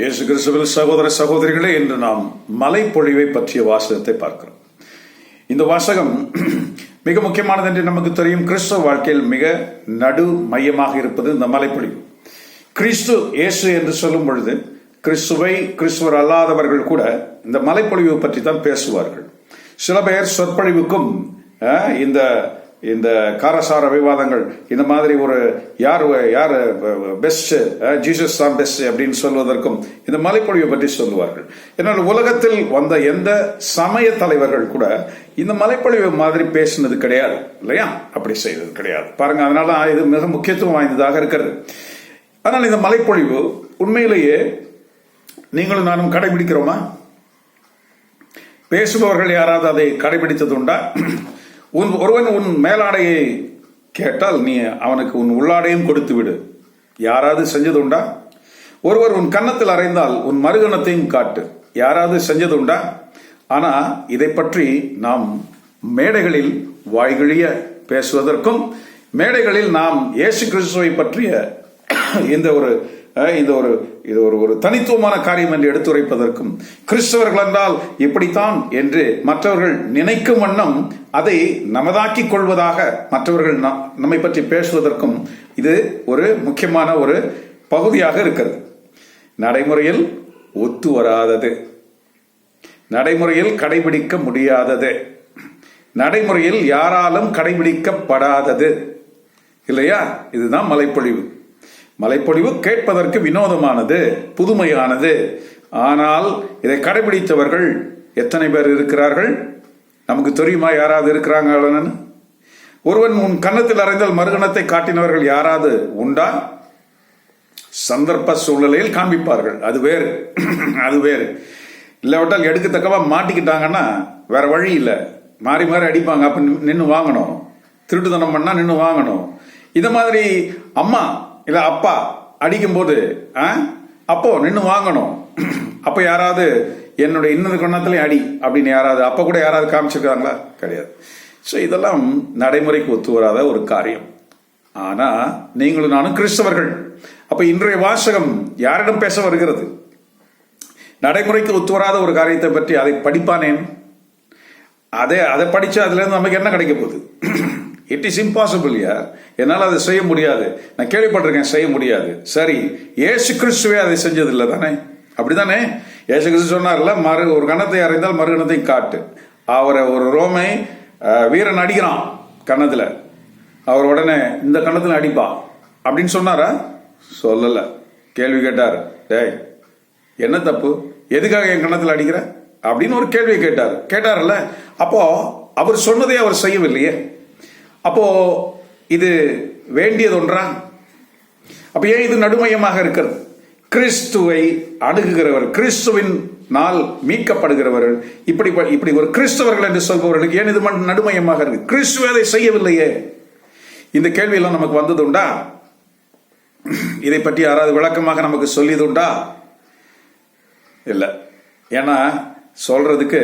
இயேசு கிறிஸ்துவில் சகோதர சகோதரிகளே என்று நாம் மலைப்பொழிவை பற்றிய வாசகத்தை பார்க்கிறோம். இந்த வாசகம் மிக முக்கியமானது என்று நமக்கு தெரியும். கிறிஸ்துவ வாழ்க்கையில் மிக நடு மையமாக இருப்பது இந்த மலைப்பொழிவு. கிறிஸ்து இயேசு என்று சொல்லும் பொழுது கிறிஸ்துவை கிறிஸ்துவர் அல்லாதவர்கள் கூட இந்த மலைப்பொழிவு பற்றி தான் பேசுவார்கள். சில பேர் சொற்பொழிவுக்கும் இந்த இந்த காரசார விவாதங்கள் இந்த மாதிரி ஒரு யார் யார் பெஸ்ட் ஜீசஸ் தான் பெஸ்ட் அப்படின்னு சொல்வதற்கும் இந்த மலைப்பொழிவை பற்றி சொல்லுவார்கள். ஏன்னால் உலகத்தில் வந்த எந்த சமய தலைவர்கள் கூட இந்த மலைப்பொழிவு மாதிரி பேசினது கிடையாது இல்லையா? அப்படி செய்தது கிடையாது. பாருங்க அதனால இது மிக முக்கியத்துவம் வாய்ந்ததாக இருக்கிறது. ஆனால் இந்த மலைப்பொழிவு உண்மையிலேயே நீங்களும் நானும் கடைபிடிக்கிறோமா? பேசுபவர்கள் யாராவது அதை கடைபிடித்தது உண்டா? உன் ஒருவன் உன் மேலாடையை கேட்டால் நீ அவனுக்கு உன் உள்ளாடையும் கொடுத்து விடு. யாராவது செஞ்சது உண்டா ஒருவர் உன் கன்னத்தில் அறைந்தால் உன் மறுகணத்தையும் காட்டு. யாராவது செஞ்சது உண்டா ஆனா இதை பற்றி நாம் மேடைகளில் வாய்கிழிய பேசுவதற்கும் மேடைகளில் நாம் இயேசு கிறிஸ்துவை பற்றிய இந்த ஒரு இது ஒரு இது ஒரு ஒரு தனித்துவமான காரியம் என்று எடுத்துரைப்பதற்கும் கிறிஸ்தவர்கள் என்றால் இப்படித்தான் என்று மற்றவர்கள் நினைக்கும் வண்ணம் அதை நமதாக்கிக் கொள்வதாக மற்றவர்கள் நம்மை பற்றி பேசுவதற்கும் இது ஒரு முக்கியமான ஒரு பகுதியாக இருக்கிறது. நடைமுறையில் ஒத்து வராதது. நடைமுறையில் கடைபிடிக்க முடியாதது. நடைமுறையில் யாராலும் கடைபிடிக்கப்படாதது. இல்லையா? இதுதான் மலைப்பொழிவு. மலைப்பொழிவு கேட்பதற்கு வினோதமானது புதுமையானது. ஆனால் இதை கடைபிடித்தவர்கள் எத்தனை பேர் இருக்கிறார்கள்? நமக்கு தெரியுமா யாராவது இருக்கிறாங்கன்னு ஒருவன் உன் கன்னத்தில் அறைந்தால் மறுகணத்தை காட்டினவர்கள் யாராவது உண்டா? சந்தர்ப்ப சூழ்நிலையில் காண்பிப்பார்கள். அது வேறு. அது வேறு. இல்லாவிட்டால் எடுக்கத்தக்கவா மாட்டிக்கிட்டாங்கன்னா வேற வழி இல்லை. மாறி மாறி அடிப்பாங்க. அப்ப நின்று வாங்கணும். திருட்டுத்தனம் பண்ணா நின்று வாங்கணும். இந்த மாதிரி அம்மா இல்ல அப்பா அடிக்கும்போது ஆ, அப்போ நின்று வாங்கணும். அப்ப யாராவது என்னுடைய இன்னொரு கொண்டத்துலயும் அடி அப்படின்னு யாராவது அப்ப கூட யாராவது காமிச்சிருக்காங்களா? கிடையாது. ஸோ இதெல்லாம் நடைமுறைக்கு ஒத்து வராத ஒரு காரியம். ஆனா நீங்களும் நானும் கிறிஸ்தவர்கள். அப்ப இன்றைய வாசகம் யாரிடம் பேச வருகிறது? நடைமுறைக்கு ஒத்து வராத ஒரு காரியத்தை பற்றி அதை படிப்பானேன்? அதை அதை படித்து அதுல இருந்து நமக்கு என்ன கிடைக்க போகுது? இட் இஸ் இம்பாசிபிள் யார் என்னால் அதை செய்ய முடியாது. நான் கேள்விப்பட்டிருக்கேன் செய்ய முடியாது. சரி ஏசு கிறிஸ்துவே அதை செஞ்சது இல்லை தானே? அப்படிதானே? ஏசு கிறிஸ்து சொன்னார்ல மறு ஒரு கணத்தை அறிந்தால் மறு கணத்தையும் காட்டு. அவரை ஒரு ரோமை வீரன் அடிக்கிறான் கணத்தில் அவர் உடனே இந்த கணத்தில் அடிப்பா. அப்படின்னு சொன்னாரா? சொல்லலை. கேள்வி கேட்டார். டேய் என்ன தப்பு? எதுக்காக என் கணத்தில் அடிக்கிற? அப்படின்னு ஒரு கேள்வி கேட்டார். கேட்டார்ல அப்போ அவர் சொன்னதே அவர் செய்யவில்லையே. அப்போ இது வேண்டியது ஒன்றா அப்ப ஏன் இது நடுமையமாக இருக்கிறது? கிறிஸ்துவை அணுகுகிறவர் கிறிஸ்துவின் நாள் மீட்கப்படுகிறவர்கள் இப்படி இப்படி ஒரு கிறிஸ்தவர்கள் என்று சொல்பவர்களுக்கு ஏன் இது ம- நடுமையமாக இருக்கு? கிறிஸ்துவ அதை செய்யவில்லையே. இந்த கேள்வியெல்லாம் நமக்கு வந்தது உண்டா இதை பற்றி யாராவது விளக்கமாக நமக்கு சொல்லியது உண்டா இல்லை. ஏன்னா சொல்றதுக்கு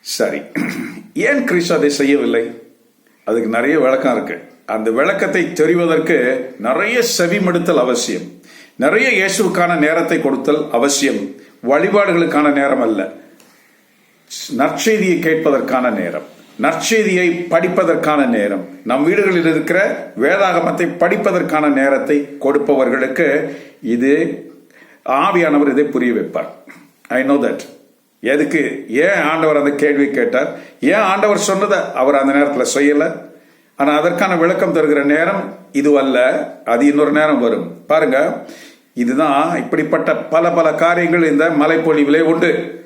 சரி. ஏன் கிறிஸ்து அதை செய்யவில்லை? அதுக்கு நிறைய விளக்கம் இருக்கு. அந்த விளக்கத்தை தெரிவதற்கு நிறைய செவிமடுத்தல் அவசியம். நிறைய இயேசுக்கான நேரத்தை கொடுத்தல் அவசியம். வழிபாடுகளுக்கான நேரம் அல்ல. நற்செய்தியை கேட்பதற்கான நேரம். நற்செய்தியை படிப்பதற்கான நேரம். நம் வீடுகளில் இருக்கிற வேதாகமத்தை படிப்பதற்கான நேரத்தை கொடுப்பவர்களுக்கு இது ஆவியானவர் இதை புரிய வைப்பார். ஐ நோ தட் எதுக்கு? ஏன் ஆண்டவர் அந்த கேள்வி கேட்டார்? ஏன் ஆண்டவர் சொன்னதை அவர் அந்த நேரத்தில் செய்யல? ஆனால் அதற்கான விளக்கம் தருகிற நேரம் இது அல்ல. அது இன்னொரு நேரம் வரும். பாருங்க இதுதான் இப்படிப்பட்ட பல பல காரியங்கள் இந்த மலைப்பொழிவிலே உண்டு.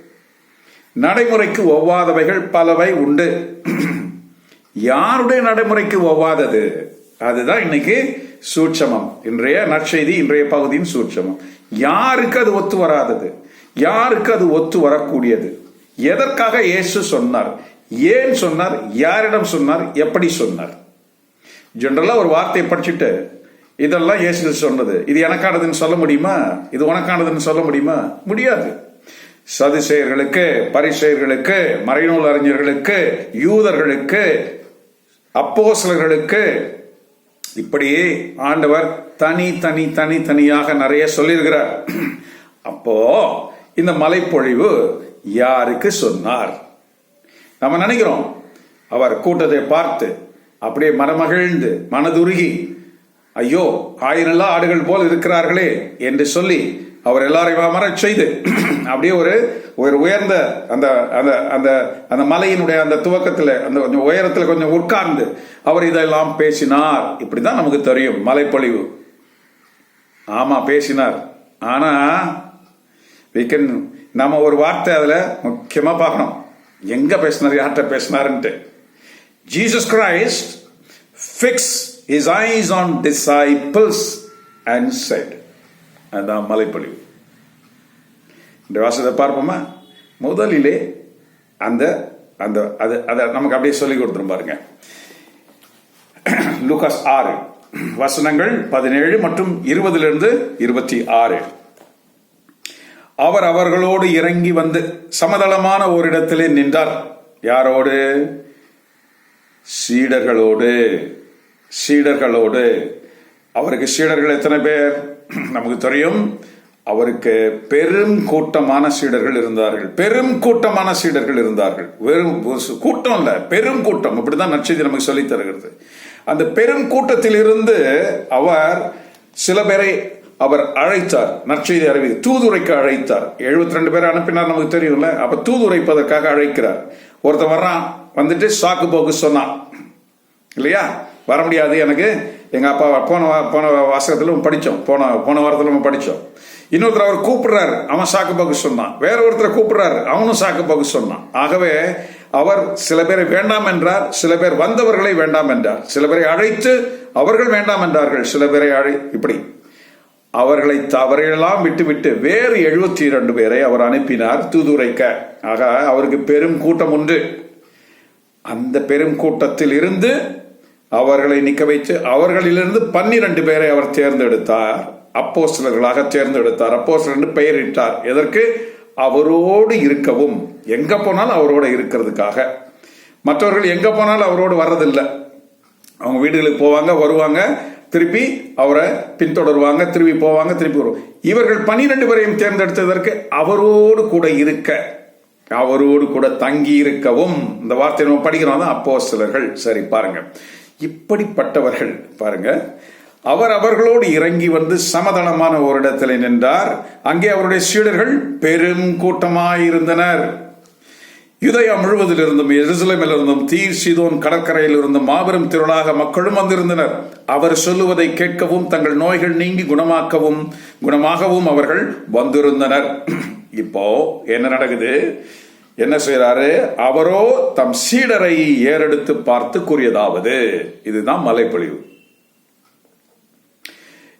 நடைமுறைக்கு ஒவ்வாதவைகள் பலவை உண்டு. யாருடைய நடைமுறைக்கு ஒவ்வாதது? அதுதான் இன்னைக்கு சூட்சமம். இன்றைய நற்செய்தி இன்றைய பகுதியின் சூட்சமம். யாருக்கு அது ஒத்து வராதது? யாருக்கு அது ஒத்து வரக்கூடியது? எதற்காக இயேசு சொன்னார்? ஏன் சொன்னார்? யாரிடம் சொன்னார்? எப்படி சொன்னார்? ஜென்ரலா ஒரு வார்த்தையை படிச்சுட்டு இதெல்லாம் இயேசு சொன்னது. இது எனக்கானதுன்னு சொல்ல முடியுமா? இது உனக்கானதுன்னு சொல்ல முடியுமா? முடியாது. சதுசேயர்களுக்கு பரிசெயர்களுக்கு மறைநூல் அறிஞர்களுக்கு யூதர்களுக்கு அப்போசலர்களுக்கு இப்படியே ஆண்டவர் தனி தனி தனி தனியாக நிறைய சொல்லியிருக்கிறார். அப்போ இந்த மலைப்பொழிவு யாருக்கு சொன்னார்? நம்ம நினைக்கிறோம். அவர் கூட்டத்தை பார்த்து அப்படியே மனமகிழ்ந்து மனதுருகி ஐயோ ஆயிரம் ஆடுகள் போல் இருக்கிறார்களே என்று சொல்லி அவர் எல்லாரையும் அமரச் செய்து அப்படியே ஒரு ஒரு உயர்ந்த அந்த அந்த அந்த அந்த மலையினுடைய அந்த துவக்கத்தில் அந்த கொஞ்சம் உயரத்தில் கொஞ்சம் உட்கார்ந்து அவர் இதெல்லாம் பேசினார். இப்படிதான் நமக்கு தெரியும் மலைப்பொழிவு. ஆமா பேசினார். ஆனா we can நம்ம ஒரு வார்த்தை அதில் முக்கியமாக பார்க்கணும். எங்கே பேசினார் யார்கிட்ட பேசினாருன்ட்டு. Jesus Christ fix his eyes on disciples and said அதுதான் மலைப்பொழிவு. இந்த வாசத்தை பார்ப்போமா? முதலிலே அந்த அந்த அது அதை நமக்கு அப்படியே சொல்லி கொடுத்துரும் பாருங்க. லூகாஸ் ஆறு வசனங்கள் பதினேழு மற்றும் இருபதிலிருந்து இருபத்தி ஆறு. அவர் அவர்களோடு இறங்கி வந்து சமதளமான ஓரிடத்திலே நின்றார். யாரோடு? சீடர்களோடு. சீடர்களோடு. அவருக்கு சீடர்கள் எத்தனை பேர்? நமக்கு தெரியும். அவருக்கு பெரும் கூட்டமான சீடர்கள் இருந்தார்கள். பெரும் கூட்டமான சீடர்கள் இருந்தார்கள். வெறும் கூட்டம் இல்ல பெரும் கூட்டம். இப்படிதான் நற்செய்தி நமக்கு சொல்லித் தருகிறது. அந்த பெரும் கூட்டத்தில் இருந்து அவர் சில பேரை அவர் அழைத்தார். நற்செய்தி அறிவி தூதுரைக்கு அழைத்தார். 72 ரெண்டு பேரை அனுப்பினார் நமக்கு தெரியும்ல? அப்ப தூதுரைப்பதற்காக அழைக்கிறார். ஒருத்தன் வர்றான் வந்துட்டு சாக்கு போக்கு சொன்னான். இல்லையா? வர முடியாது எனக்கு. எங்க அப்பா போன போன வாசகத்திலும் படித்தோம் போன போன வாரத்திலும் படித்தோம் இன்னொருத்தர் அவர் கூப்பிடுறாரு. அவன் சாக்கு போக்கு சொன்னான். வேற ஒருத்தரை கூப்பிடுறாரு. அவனும் சாக்கு போக்கு சொன்னான். ஆகவே அவர் சில பேரை வேண்டாம் என்றார். சில பேர் வந்தவர்களை வேண்டாம் என்றார். சில பேரை அழைத்து அவர்கள் வேண்டாம் என்றார்கள். சில பேரை அழை இப்படி. அவர்களை அவரையெல்லாம் விட்டுவிட்டு வேறு எழுபத்தி இரண்டு பேரை அவர் அனுப்பினார் தூதுரைக்க. ஆக அவருக்கு பெரும் கூட்டம் உண்டு. அந்த பெரும் கூட்டத்தில் இருந்து அவர்களை நிக்க வைத்து அவர்களிலிருந்து பன்னிரண்டு பேரை அவர் தேர்ந்தெடுத்தார். அப்போஸ்தலர்களாக தேர்ந்தெடுத்தார். அப்போஸ்தலர் பெயரிட்டார். எதற்கு? அவரோடு இருக்கவும். எங்க போனாலும் அவரோட இருக்கிறதுக்காக. மற்றவர்கள் எங்க போனாலும் அவரோடு வர்றதில்லை. அவங்க வீடுகளுக்கு போவாங்க வருவாங்க. திருப்பி அவரை பின்தொடருவாங்க திருப்பி போவாங்க திருப்பி வருவாங்க. இவர்கள் பனிரெண்டு பேரையும் தேர்ந்தெடுத்ததற்கு அவரோடு கூட இருக்க அவரோடு கூட தங்கி இருக்கவும் இந்த வார்த்தை நம்ம படிக்கிறோம் தான் அப்போ சரி பாருங்க. இப்படிப்பட்டவர்கள் பாருங்க. அவர் அவர்களோடு இறங்கி வந்து சமதளமான ஒரு இடத்தில் நின்றார். அங்கே அவருடைய சீடர்கள் பெரும் கூட்டமாயிருந்தனர். யுதயா முழுவதிலிருந்தும் எருசலேமிலிருந்தும் தீர் சீதோன் கடற்கரையில் இருந்தும் மாபெரும் திரளாக மக்களும் வந்திருந்தனர். அவர் சொல்லுவதை கேட்கவும் தங்கள் நோய்கள் நீங்கி குணமாக்கவும் குணமாகவும் அவர்கள் வந்திருந்தனர். இப்போ என்ன நடக்குது? என்ன செய்யறாரு அவரோ தம் சீடரை ஏறெடுத்து பார்த்து கூறியதாவது. இதுதான் மலைப்பொழிவு.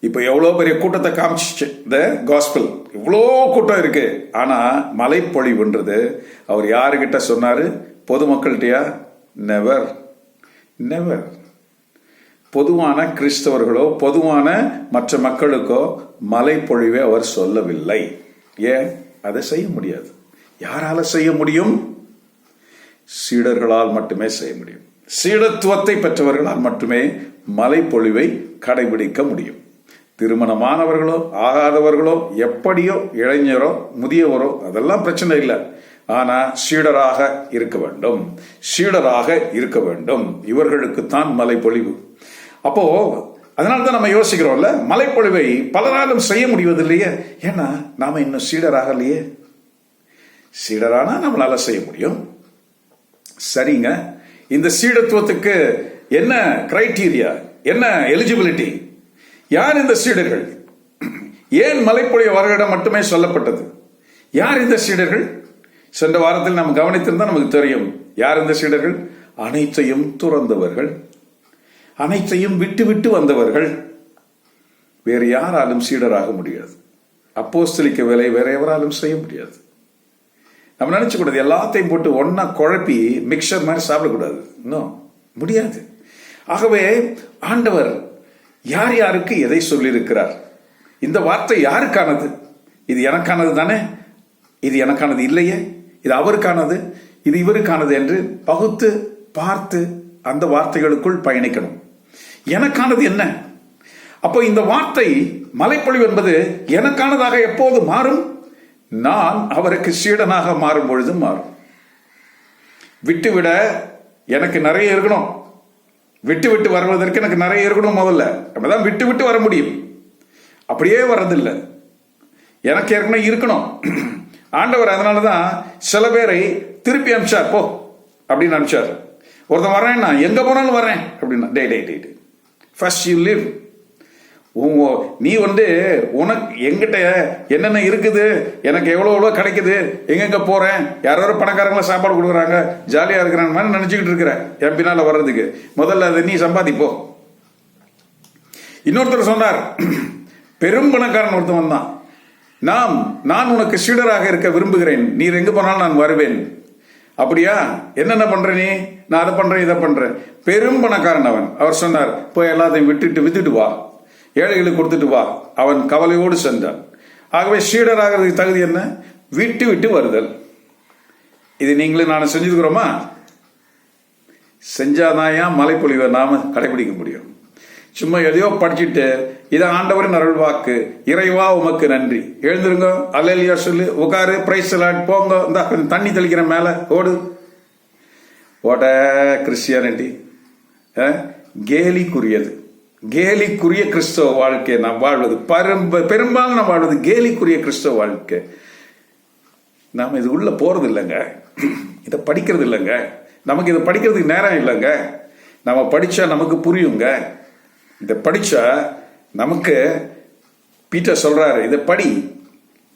இப்போ எவ்வளோ பெரிய கூட்டத்தை காமிச்சிச்சு. இந்த காஸ்பிள் இவ்வளோ கூட்டம் இருக்கு. ஆனால் மலைப்பொழிவுன்றது அவர் யாருக்கிட்ட சொன்னார்? பொதுமக்கள்கிட்டயா? நெவர் நெவர் பொதுவான கிறிஸ்தவர்களோ பொதுவான மற்ற மக்களுக்கோ மலைப்பொழிவை அவர் சொல்லவில்லை. ஏன்? அதை செய்ய முடியாது. யாரால செய்ய முடியும்? சீடர்களால் மட்டுமே செய்ய முடியும். சீடத்துவத்தை பெற்றவர்களால் மட்டுமே மலைப்பொழிவை கடைபிடிக்க முடியும். திருமணமானவர்களோ ஆகாதவர்களோ எப்படியோ இளைஞரோ முதியவரோ அதெல்லாம் பிரச்சனை இல்லை. ஆனா சீடராக இருக்க வேண்டும். சீடராக இருக்க வேண்டும். இவர்களுக்குத்தான் மலைப்பொழிவு. அப்போ அதனால தான் நம்ம யோசிக்கிறோம்ல மலைப்பொழிவை பலராலும் செய்ய முடிவதில்லையே. ஏன்னா நாம இன்னும் சீடராகலையே சீடரானா நம்மளால செய்ய முடியும். சரிங்க. இந்த சீடத்துவத்துக்கு என்ன கிரைட்டீரியா என்ன எலிஜிபிலிட்டி யார் இந்த சீடர்கள்? ஏன் மலைப்பொழிய வருகிடம் மட்டுமே சொல்லப்பட்டது? யார் இந்த சீடர்கள்? சென்ற வாரத்தில் நாம் கவனித்திருந்தா நமக்கு தெரியும். யார் இந்த சீடர்கள்? அனைத்தையும் துறந்தவர்கள். அனைத்தையும் விட்டு விட்டு வந்தவர்கள். வேறு யாராலும் சீடராக முடியாது. அப்போ சிலிக்க வேலை வேற எவராலும் செய்ய முடியாது. நம்ம நினைச்சக்கூடாது எல்லாத்தையும் போட்டு ஒன்னா குழப்பி மிக்சர் மாதிரி சாப்பிடக்கூடாது. இன்னும் முடியாது. ஆகவே ஆண்டவர் யார் யாருக்கு எதை சொல்லியிருக்கிறார்? இந்த வார்த்தை யாருக்கானது? இது எனக்கானது தானே? இது எனக்கானது இல்லையே? இது அவருக்கானது? இது இவருக்கானது என்று பகுத்து பார்த்து அந்த வார்த்தைகளுக்குள் பயணிக்கணும். எனக்கானது என்ன? அப்போ இந்த வார்த்தை மலைப்பொழிவு என்பது எனக்கானதாக எப்போது மாறும்? நான் அவருக்கு சீடனாக மாறும் பொழுது மாறும். விட்டுவிட எனக்கு நிறைய இருக்கணும். விட்டு விட்டு வருவதற்கு எனக்கு நிறைய இருக்கணும் முதல்ல. தான் விட்டு விட்டு வர முடியும். அப்படியே வர்றதில்லை. எனக்கு ஏற்கனவே இருக்கணும். ஆண்டவர் அதனால தான் சில பேரை திருப்பி அனுப்பிச்சார். போ அப்படின்னு அனுப்பிச்சார். ஒருத்தன் வரேன் நான் எங்க போனாலும் வரேன் அப்படின்னா day day day day first you live நீ வந்து உனக்கு எங்கிட்ட என்னென்ன இருக்குது? எனக்கு எவ்வளோ எவ்வளோ கிடைக்குது? எங்கெங்க போறேன்? யாரோ பணக்காரங்களாம் சாப்பாடு கொடுக்குறாங்க. ஜாலியா இருக்கிறான் மாதிரி நினைச்சுக்கிட்டு இருக்கிறேன் என் பின்னால வர்றதுக்கு. முதல்ல அதை நீ சம்பாதிப்போ. இன்னொருத்தர் சொன்னார் பெரும் பணக்காரன் ஒருத்தன் வந்தான் நாம் நான் உனக்கு சீடராக இருக்க விரும்புகிறேன். நீர் எங்கே போனாலும் நான் வருவேன். அப்படியா? என்னென்ன பண்ற நீ? நான் அதை பண்றேன் இதை பண்றேன். பெரும் பணக்காரன் அவன். அவர் சொன்னார் போய் எல்லாத்தையும் விட்டுட்டு வித்துட்டு வா. ஏழைகளுக்கு கொடுத்துட்டு வா. அவன் கவலையோடு சென்றான். ஆகவே சீடராகிறதுக்கு தகுதி என்ன? விட்டு விட்டு வருதல். இது நீங்களும் நான் செஞ்சுக்கிறோமா செஞ்சாதாயா மலைப்பொழிவை நாம கடைபிடிக்க முடியும்? சும்மா எதையோ படிச்சுட்டு இது ஆண்டவரின் அருள் வாக்கு இறைவா உமக்கு நன்றி. எழுந்துருங்க அல்லையா சொல்லு உட்காரு பிரைஸ் போங்க இந்த கொஞ்சம் தண்ணி தெளிக்கிற மேல ஓடு. ஓட கிறிஸ்டியானிட்டி. கேலிக்குரியது. கேலிக்குரிய கிறிஸ்தவ வாழ்க்கை நாம் வாழ்வது பரம்ப பெரும்பாலும் நாம் வாழ்வது கேலிக்குரிய கிறிஸ்தவ வாழ்க்கை. நாம் இது உள்ள போறது இல்லைங்க. இதை படிக்கிறது இல்லைங்க. நமக்கு இதை படிக்கிறதுக்கு நேரம் இல்லைங்க. நம்ம படிச்சா நமக்கு புரியுங்க. இதை படிச்சா நமக்கு பீட்டர் சொல்றாரு இதை படி.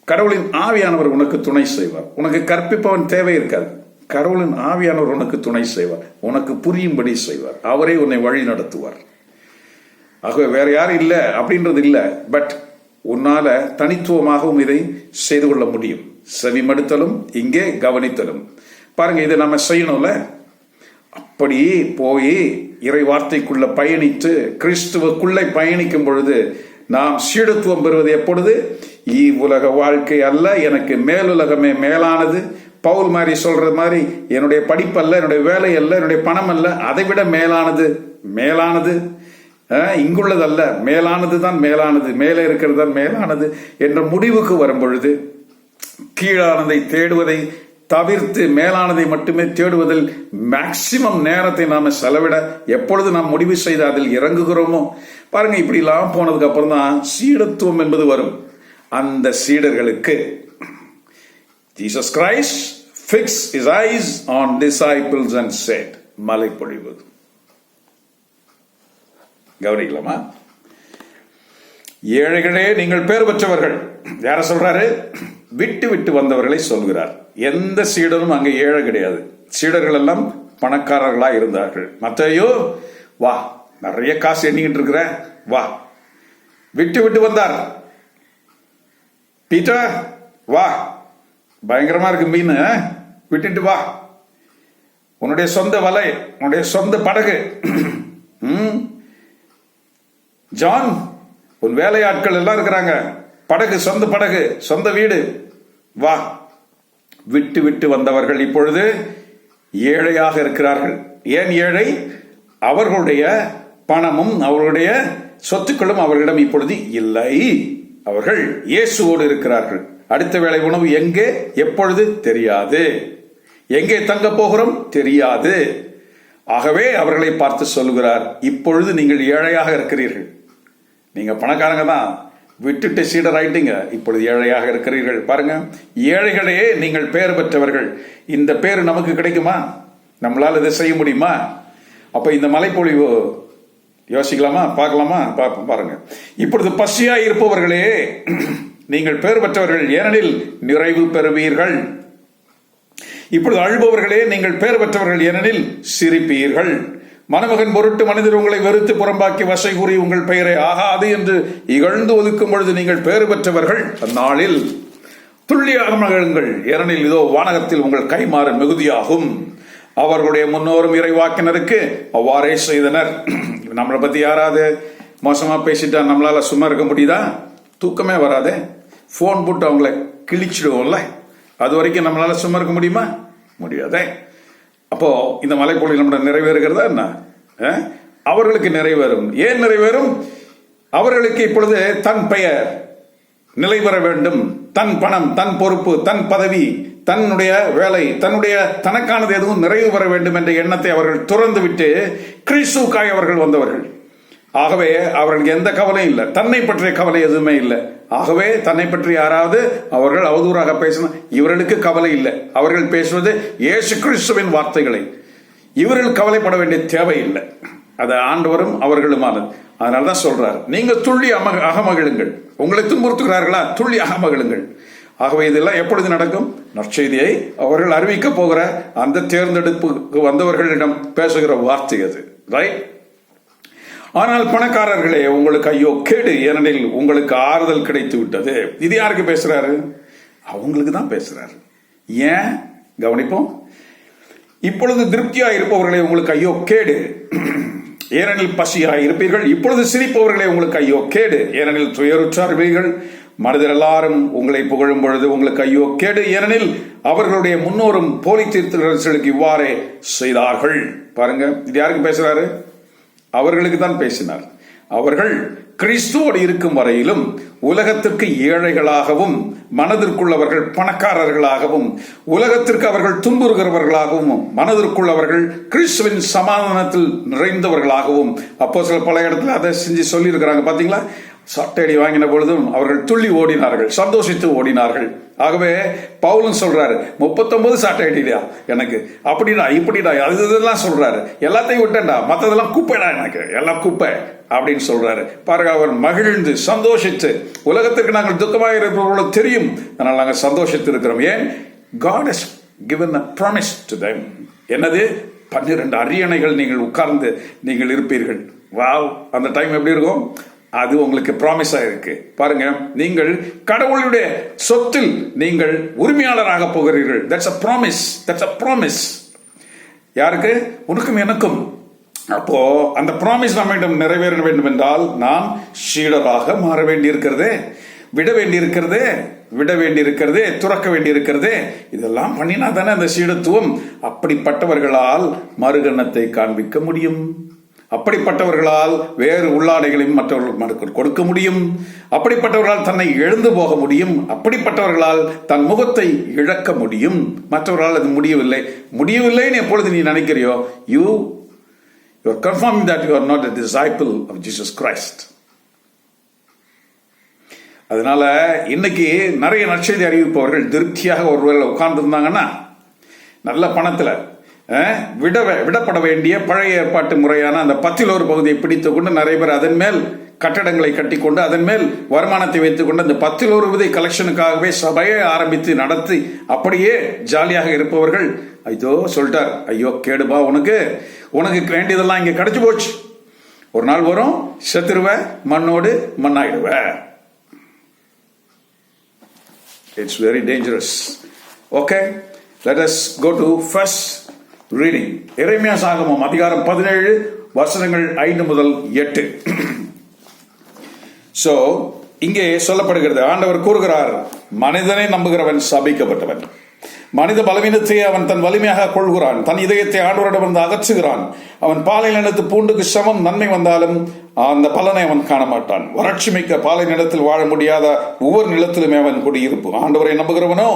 கடவுளின் ஆவியானவர் உனக்கு துணை செய்வார். உனக்கு கற்பிப்பவன் தேவை இருக்காது. கடவுளின் ஆவியானவர் உனக்கு துணை செய்வார். உனக்கு புரியும்படி செய்வார். அவரே உன்னை வழி நடத்துவார் ஆகவே வேற யாரும் இல்லை அப்படின்றது இல்லை. பட் உன்னால தனித்துவமாகவும் இதை செய்து கொள்ள முடியும். செவிமடுத்தலும் இங்கே கவனித்தலும். பாருங்க இதை நம்ம செய்யணும்ல? அப்படி போய் இறை வார்த்தைக்குள்ள பயணித்து கிறிஸ்துவக்குள்ளே பயணிக்கும் பொழுது நாம் சீடத்துவம் பெறுவது எப்பொழுது? ஈ உலக வாழ்க்கை அல்ல எனக்கு மேலுலகமே மேலானது. பவுல் மாதிரி சொல்ற மாதிரி என்னுடைய படிப்பு அல்ல என்னுடைய வேலை அல்ல என்னுடைய பணம் அல்ல அதை விட மேலானது. மேலானது. இங்குள்ளதல்ல. மேலானது தான் மேலானது. மேலே இருக்கிறது தான் மேலானது என்ற முடிவுக்கு வரும் பொழுது கீழானதை தேடுவதை தவிர்த்து மேலானதை மட்டுமே தேடுவதில் மேக்சிமம் நேரத்தை நாம செலவிட எப்பொழுது நாம் முடிவு செய்து அதில் இறங்குகிறோமோ? பாருங்க இப்படி எல்லாம் போனதுக்கு அப்புறம் தான் சீடத்துவம் என்பது வரும். அந்த சீடர்களுக்கு Jesus Christ fix his eyes on disciples and said மலை பொழிவது கவனிக்கலாமா ஏழைகளே நீங்கள் பேர் பெற்றவர்கள். யார சொல்றாரு? விட்டு விட்டு வந்தவர்களை சொல்கிறார். எந்த சீடரும் அங்கே ஏழை கிடையாது. சீடர்கள் எல்லாம் பணக்காரர்களா இருந்தார்கள். மத்தையோ வா நிறைய காசு எண்ணிக்கிட்டு இருக்கிற வா. விட்டு விட்டு வந்தார். பீட்டா வா. பயங்கரமா இருக்கு மீன். ஆ? விட்டுட்டு வா. உன்னுடைய சொந்த வலை உன்னுடைய சொந்த படகு. ம்? ஜான் உன் வேலையாட்கள் எல்லாம் இருக்கிறாங்க. படகு சொந்த படகு சொந்த வீடு. வா. விட்டு விட்டு வந்தவர்கள் இப்பொழுது ஏழையாக இருக்கிறார்கள். ஏன் ஏழை? அவர்களுடைய பணமும் அவர்களுடைய சொத்துக்களும் அவர்களிடம் இப்பொழுது இல்லை. அவர்கள் இயேசுவோடு இருக்கிறார்கள். அடுத்த வேளை உணவு எங்கே? எப்பொழுது? தெரியாது. எங்கே தங்க போகிறோம்? தெரியாது. ஆகவே அவர்களை பார்த்து சொல்கிறார் இப்பொழுது நீங்கள் ஏழையாக இருக்கிறீர்கள். நீங்க பணக்காரங்க தான். விட்டுட்டு சீடர் ஆயிட்டீங்க. இப்பொழுது ஏழையாக இருக்கிறீர்கள். பாருங்க ஏழைகளே நீங்கள் பெயர் பெற்றவர்கள். இந்த பேர் நமக்கு கிடைக்குமா? நம்மளால இதை செய்ய முடியுமா? அப்ப இந்த மலைப்பொழிவு யோசிக்கலாமா? பார்க்கலாமா? பார்ப்போம் பாருங்க. இப்பொழுது பசியா இருப்பவர்களே நீங்கள் பெயர் பெற்றவர்கள். ஏனெனில் நிறைவு பெறுவீர்கள். இப்பொழுது அழுபவர்களே நீங்கள் பெயர் பெற்றவர்கள். ஏனெனில் சிரிப்பீர்கள். மணமகன் பொருட்டு மனிதர் உங்களை வெறுத்து புறம்பாக்கி வசை கூறி உங்கள் பெயரை ஆகாது என்று இகழ்ந்து ஒதுக்கும் பொழுது நீங்கள் பெயர் பெற்றவர்கள். அந்நாளில் துல்லியாக மகிழுங்கள். ஏனெனில் இதோ வானகத்தில் உங்கள் கைமாறு மிகுதியாகும். அவர்களுடைய முன்னோரும் இறைவாக்கினருக்கு அவ்வாறே செய்தனர். நம்மளை பத்தி யாராவது மோசமா பேசிட்டா நம்மளால சும்மா இருக்க முடியுதா? தூக்கமே வராதே. ஃபோன் போட்டு அவங்கள கிழிச்சிடுவோம்ல. அது வரைக்கும் நம்மளால சும்மா இருக்க முடியுமா? முடியாதே. அப்போ இந்த மலைப்பொழி நம்மள நிறைவேறுகிறதா என்ன? அவர்களுக்கு நிறைவேறும். ஏன் நிறைவேறும்? அவர்களுக்கு இப்பொழுது தன் பெயர் நிலை பெற வேண்டும். தன் பணம் தன் பொறுப்பு தன் பதவி தன்னுடைய வேலை தன்னுடைய தனக்கானது எதுவும் நிறைவு பெற வேண்டும் என்ற எண்ணத்தை அவர்கள் துறந்துவிட்டு கிறிஸ்துக்காய் அவர்கள் வந்தவர்கள். ஆகவே அவர்களுக்கு எந்த கவலையும் இல்லை. தன்னை பற்றிய கவலை எதுவுமே இல்லை. ஆகவே தன்னை பற்றி யாராவது அவர்கள் அவதூறாக பேசணும் இவர்களுக்கு கவலை இல்லை. அவர்கள் பேசுவது இயேசு கிறிஸ்துவின் வார்த்தைகளை. இவர்கள் கவலைப்பட வேண்டிய தேவை இல்லை. அது ஆண்டவரும் அவர்களுமானது. அதனால தான் சொல்றார். நீங்க துள்ளி அம அகமகிழுங்கள். உங்களை துன்புறுத்துகிறார்களா? துள்ளி அகமகிழுங்கள். ஆகவே இதெல்லாம் எப்பொழுது நடக்கும்? நற்செய்தியை அவர்கள் அறிவிக்க போகிற அந்த தேர்ந்தெடுப்புக்கு வந்தவர்களிடம் பேசுகிற வார்த்தை அது. ரைட் ஆனால் பணக்காரர்களே உங்களுக்கு ஐயோ கேடு ஏனெனில் உங்களுக்கு ஆறுதல் கிடைத்து விட்டது. இது யாருக்கு பேசுறாரு? அவங்களுக்கு தான் பேசுறாரு. ஏன்? கவனிப்போம். இப்பொழுது திருப்தியா இருப்பவர்களே உங்களுக்கு ஐயோ கேடு. ஏனெனில் பசியாக இருப்பீர்கள். இப்பொழுது சிரிப்பவர்களே உங்களுக்கு ஐயோ கேடு. ஏனெனில் துயருற்றார்வீர்கள் மனிதர் எல்லாரும் உங்களை புகழும் பொழுது உங்களுக்கு ஐயோ கேடு. ஏனெனில் அவர்களுடைய முன்னோரும் போலி தீர்த்தர்களுக்கு இவ்வாறே செய்தார்கள். பாருங்க இது யாருக்கு பேசுறாரு? அவர்களுக்கு தான் பேசினார். அவர்கள் கிறிஸ்துவோடு இருக்கும் வரையிலும் உலகத்திற்கு ஏழைகளாகவும் மனதிற்குள்ளவர்கள் பணக்காரர்களாகவும் உலகத்திற்கு அவர்கள் துன்புறுகிறவர்களாகவும் மனதிற்குள்ளவர்கள் கிறிஸ்துவின் சமாதானத்தில் நிறைந்தவர்களாகவும் அப்போ சில பல இடத்துல அதை செஞ்சு சொல்லியிருக்கிறாங்க. பார்த்தீங்களா சட்டையடி வாங்கின பொழுதும் அவர்கள் துள்ளி ஓடினார்கள் சந்தோஷித்து ஓடினார்கள். ஆகவே பவுலும் சொல்றாரு முப்பத்தொன்பது சாட்டை அடிடா எனக்கு அப்படிடா இப்படிடா அது இதெல்லாம் சொல்றாரு. எல்லாத்தையும் விட்டேன்டா மற்றதெல்லாம் குப்பைடா எனக்கு எல்லாம் குப்பை அப்படின்னு சொல்றாரு. பாருங்க அவர் மகிழ்ந்து சந்தோஷித்து உலகத்திற்கு நாங்கள் துக்கமாக இருப்பவர்களோ தெரியும். அதனால் நாங்கள் சந்தோஷித்து இருக்கிறோம் ஏன்? God is given a promise to them. என்னது? பன்னிரண்டு அரியணைகள் நீங்கள் உட்கார்ந்து நீங்கள் இருப்பீர்கள். வாவ் அந்த டைம் எப்படி இருக்கும்? அது உங்களுக்கு ப்ராமிஸ் இருக்கு. பாருங்க நீங்கள் கடவுளுடைய சொத்தில் நீங்கள் உரிமையாளராக போகிறீர்கள். That's a promise that's a promise யாருக்கு? உனக்கும் எனக்கும். அப்போ அந்த ப்ராமிஸ் நம்மிடம் நிறைவேற வேண்டும் என்றால் நாம் ஷீடராக மாற வேண்டியிருக்கிறதே விட வேண்டியிருக்கிறதே விட வேண்டியிருக்கிறதே துறக்க வேண்டியிருக்கிறதே இதெல்லாம் பண்ணினா தானே அந்த சீடத்துவம். அப்படிப்பட்டவர்களால் மறுகணத்தை காண்பிக்க முடியும். அப்படிப்பட்டவர்களால் வேறு உள்ளாடைகளையும் மற்றவர்களுக்கு கொடுக்க முடியும். அப்படிப்பட்டவர்களால் தன்னை எழுந்து போக முடியும். அப்படிப்பட்டவர்களால் தன் முகத்தை இழக்க முடியும். மற்றவர்களால் அது முடியவில்லை. முடியவில்லைன்னு எப்பொழுது நீ நினைக்கிறியோ? You you are confirm that you are not a disciple of Jesus Christ அதனால இன்னைக்கு நிறைய நற்செய்தி அறிவிப்பவர்கள் திருப்தியாக ஒருவேளை உட்கார்ந்து இருந்தாங்கன்னா நல்ல பணத்தில் விட விடப்பட வேண்டிய பழைய ஏற்பாட்டு முறையான அந்த பத்தில் ஒரு பகுதியை பிடித்து கொண்டு நிறைய பேர் அதன் மேல் கட்டடங்களை கட்டிக்கொண்டு அதன் மேல் வருமானத்தை வைத்துக் கொண்டு அந்த பத்தில் ஒரு விதை கலெக்ஷனுக்காகவே சபையை ஆரம்பித்து நடத்தி அப்படியே ஜாலியாக இருப்பவர்கள் ஐயோ சொல்லிட்டார் ஐயோ கேடுபா உனக்கு. உனக்கு வேண்டியதெல்லாம் இங்க கிடைச்சு போச்சு. ஒரு நாள் வரும் செத்துருவ மண்ணோடு மண்ணாயிடுவ. It's very dangerous okay let us go to first reading இறைமையா சாகமம் அதிகாரம் பதினேழு வசனங்கள் ஐந்து முதல் எட்டு. சோ இங்கே சொல்லப்படுகிறது ஆண்டவர் கூறுகிறார் மனிதனை நம்புகிறவன் சபிக்கப்பட்டவன். மனித பலவீனத்தை அவன் தன் வலிமையாக கொள்கிறான். தன் இதயத்தை ஆண்டவரிடமிருந்து அகற்றுகிறான். அவன் பாலை நிலத்து பூண்டுக்கு சமம் நன்மை வந்தாலும் அந்த பலனை அவன் காண மாட்டான் வறட்சி மிக்க பாலை நிலத்தில் வாழ முடியாத ஒவ்வொரு நிலத்திலுமே அவன் குடியிருப்பு. ஆண்டவரை நம்புகிறவனோ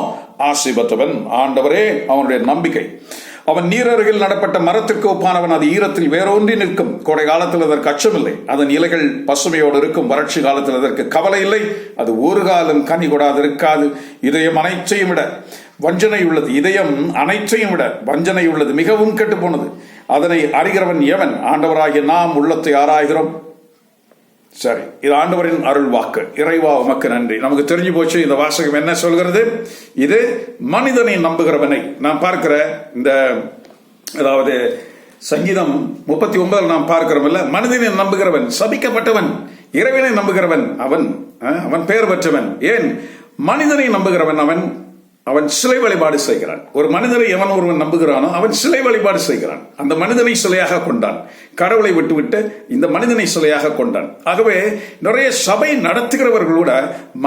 ஆசை பெற்றவன் ஆண்டவரே அவனுடைய நம்பிக்கை. அவன் நீரருகில் நடப்பட்ட மரத்திற்கு ஒப்பானவன் அது ஈரத்தில் வேறொன்றி நிற்கும். கோடை காலத்தில் அதற்கு அச்சமில்லை. அதன் இலைகள் பசுமையோடு இருக்கும். வறட்சி காலத்தில் அதற்கு கவலை இல்லை. அது ஒரு காலம் கனி கொடாது இருக்காது இதயம் அனைத்தையும் விட வஞ்சனை உள்ளது. இதயம் அனைத்தையும் விட வஞ்சனை உள்ளது. மிகவும் கெட்டு போனது அதனை அறிகிறவன் எவன்? ஆண்டவராகிய நாம் உள்ளத்தை ஆராய்கிறோம். சரி இது ஆண்டவரின் அருள் வாக்கு இறைவா உமக்கு நன்றி. நமக்கு தெரிஞ்சு போச்சு இந்த வாசகம் என்ன சொல்கிறது? இது மனிதனை நம்புகிறவனை. நான் பார்க்கிற இந்த அதாவது சங்கீதம் முப்பத்தி ஒன்பதில் நாம் பார்க்கிறோம் இல்ல மனிதனை நம்புகிறவன் சபிக்கப்பட்டவன் இறைவனை நம்புகிறவன் அவன் அவன் பெயர் பெற்றவன். ஏன்? மனிதனை நம்புகிறவன் அவன் அவன் சிலை வழிபாடு செய்கிறான். ஒரு மனிதரை எவன் ஒருவன் நம்புகிறானோ அவன் சிலை வழிபாடு செய்கிறான். அந்த மனிதனை சிலையாக கொண்டான். கடவுளை விட்டுவிட்டு இந்த மனிதனை சிலையாக கொண்டான். ஆகவே நிறைய சபை நடத்துகிறவர்களோட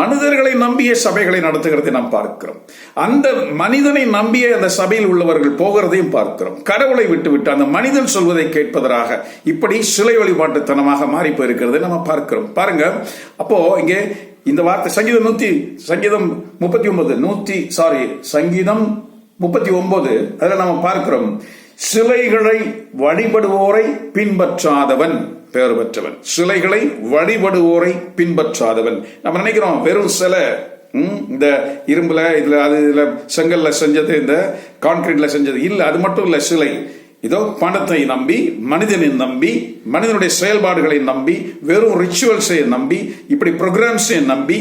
மனிதர்களை நம்பிய சபைகளை நடத்துகிறதை நாம் பார்க்கிறோம். அந்த மனிதனை நம்பிய அந்த சபையில் உள்ளவர்கள் போகிறதையும் பார்க்கிறோம். கடவுளை விட்டுவிட்டு அந்த மனிதன் சொல்வதை கேட்பதற்காக இப்படி சிலை வழிபாட்டுத்தனமாக மாறி போயிருக்கிறதை நம்ம பார்க்கிறோம். பாருங்க அப்போ இங்கே இந்த வார்த்தை சங்கீதம் நூத்தி சங்கீதம் முப்பத்தி ஒன்பது நூத்தி சாரி சங்கீதம் முப்பத்தி ஒன்பது அதுல நம்ம பார்க்கிறோம். சிலைகளை வழிபடுவோரை பின்பற்றாதவன் பெயர் பெற்றவன். சிலைகளை வழிபடுவோரை பின்பற்றாதவன். நம்ம நினைக்கிறோம் வெறும் சிலை இந்த இரும்புல இதுல அது இதுல செங்கல்ல செஞ்சது இந்த கான்கிரீட்ல செஞ்சது. இல்ல அது மட்டும் இல்ல சிலை. இதோ பணத்தை நம்பி மனிதனை நம்பி மனிதனுடைய செயல்பாடுகளை நம்பி வெறும் ரிச்சுவல்ஸை நம்பி இப்படி ப்ரோக்ராம்ஸை நம்பி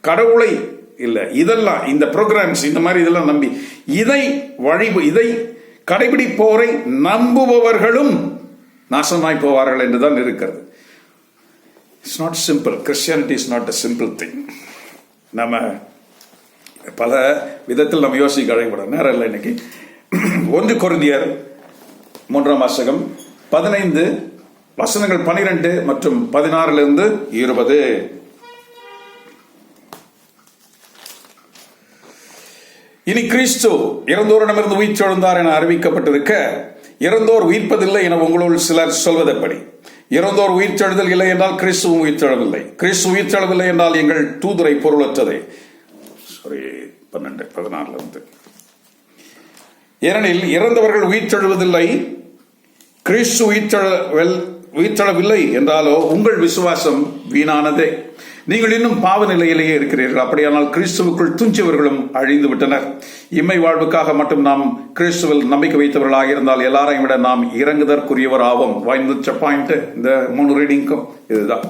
கடவுளை இல்லை இதெல்லாம் இந்த ப்ரோக்ராம்ஸ் இந்த மாதிரி இதெல்லாம் நம்பி இதை வழி இதை கடைபிடிப்போரை நம்புபவர்களும் நாசமாய் போவார்கள் என்றுதான் இருக்கிறது. It's not simple Christianity is not a simple thing நம்ம பல விதத்தில் நம்ம யோசிக்க அழைக்கப்படும். நேரம் இல்லை இன்னைக்கு. ஒன்று குருந்தியர் மூன்றாம் வாசகம் பதினைந்து வசனங்கள் பனிரெண்டு மற்றும் பதினாறிலிருந்து இருபது. இனி கிறிஸ்து இறந்தோரிடமிருந்து உயிர் சொழுந்தார் என அறிவிக்கப்பட்டிருக்க இறந்தோர் உயிர்ப்பதில்லை என உங்களுள் சிலர் சொல்வதெப்படி இறந்தோர் உயிர்த்தெழுதல் இல்லை என்றால் கிறிஸ்துவும் உயிர்த்தெழவில்லை கிறிஸ்து உயிர்த்தெழவில்லை என்றால் எங்கள் தூதுரை பொருளற்றதே. சாரி பன்னெண்டு பதினாறுல இருந்து ஏனெனில் இறந்தவர்கள் உயிர்த்தெழுவதில்லை கிறிஸ்து உயிர் உயிர்த்தெழவில்லை என்றாலோ உங்கள் விசுவாசம் வீணானதே. நீங்கள் இன்னும் பாவ நிலையிலேயே இருக்கிறீர்கள். அப்படியானால் கிறிஸ்துவுக்குள் துஞ்சியவர்களும் அழிந்து விட்டனர் இம்மை வாழ்வுக்காக மட்டும் நாம் கிறிஸ்துவில் நம்பிக்கை வைத்தவர்களாக இருந்தால் எல்லாரையும் விட நாம் இறங்குதற்குரியவர் ஆவோம் வாய்ந்த பாயிண்ட் இந்த மூணு ரீடிங்க்கும் இதுதான்.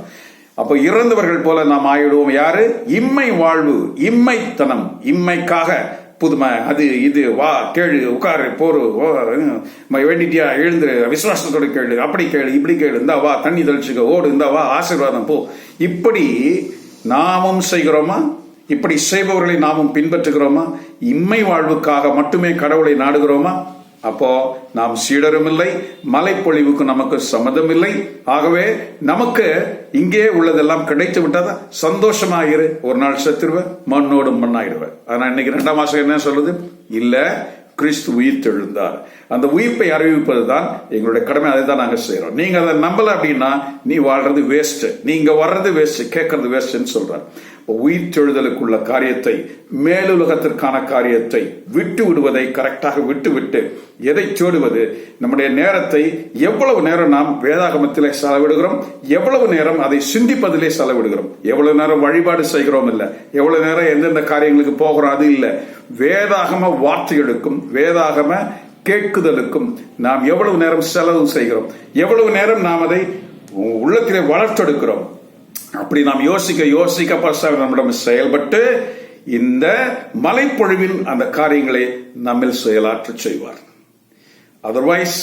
அப்போ இறந்தவர்கள் போல நாம் ஆயிடுவோம். யாரு? இம்மை வாழ்வு இம்மைத்தனம் இம்மைக்காக. புதுமை அது இது வா கேளு உட்காரு போரு வேண்டிட்டியா எழுந்துரு விசுவாசத்தோட கேளு அப்படி கேளு இப்படி கேளு இந்தா வா தண்ணி தெளிச்சுக்க ஓடு இந்தா வா ஆசீர்வாதம் போ. இப்படி நாமும் செய்கிறோமா? இப்படி செய்பவர்களை நாமும் பின்பற்றுகிறோமா? இம்மை வாழ்வுக்காக மட்டுமே கடவுளை நாடுகிறோமா? அப்போ நாம் சீடரும் இல்லை மலைப்பொழிவுக்கு நமக்கு சம்மதம் இல்லை ஆகவே நமக்கு இங்கே உள்ளதெல்லாம் கிடைத்து விட்டாதான் சந்தோஷமாயிரு. ஒரு நாள் செத்துருவ மண்ணோடும் மண்ணாயிடுவ. ஆனா இன்னைக்கு ரெண்டாம் மாசம் என்ன சொல்லுது? இல்ல கிறிஸ்து உயிர் தெழுந்தார் அந்த உயிர்ப்பை அறிவிப்பது தான் எங்களுடைய கடமை. அதை தான் நாங்கள் செய்கிறோம் நீங்கள் அதை நம்பலை அப்படின்னா நீ வாழ்றது வேஸ்ட்டு நீங்கள் வர்றது வேஸ்ட்டு கேட்கறது வேஸ்ட்டுன்னு சொல்கிறார் உயிர் தெழுதலுக்குள்ள காரியத்தை மேலுலகத்திற்கான காரியத்தை விட்டு விடுவதை கரெக்டாக விட்டு விட்டு எதை தேடுவது நம்முடைய நேரத்தை எவ்வளவு நேரம் நாம் வேதாகமத்திலே செலவிடுகிறோம்? எவ்வளவு நேரம் அதை சிந்திப்பதிலே செலவிடுகிறோம்? எவ்வளவு நேரம் வழிபாடு செய்கிறோம் இல்லை? எவ்வளவு நேரம் எந்தெந்த காரியங்களுக்கு போகிறோம்? அது இல்லை. வேதாகம வார்த்தைகளுக்கும் வேதாகம கேட்குதலுக்கும் நாம் எவ்வளவு நேரம் செலவு செய்கிறோம்? எவ்வளவு நேரம் நாம் அதை உள்ளத்திலே வளர்த்தெடுக்கிறோம்? அப்படி நாம் யோசிக்க யோசிக்க பரிசுத்தர் நம்மிடம் செயல்பட்டு இந்த மலைப்பொழிவின் அந்த காரியங்களை நம்மில் செயலாற்ற செய்வார். அதர்வைஸ்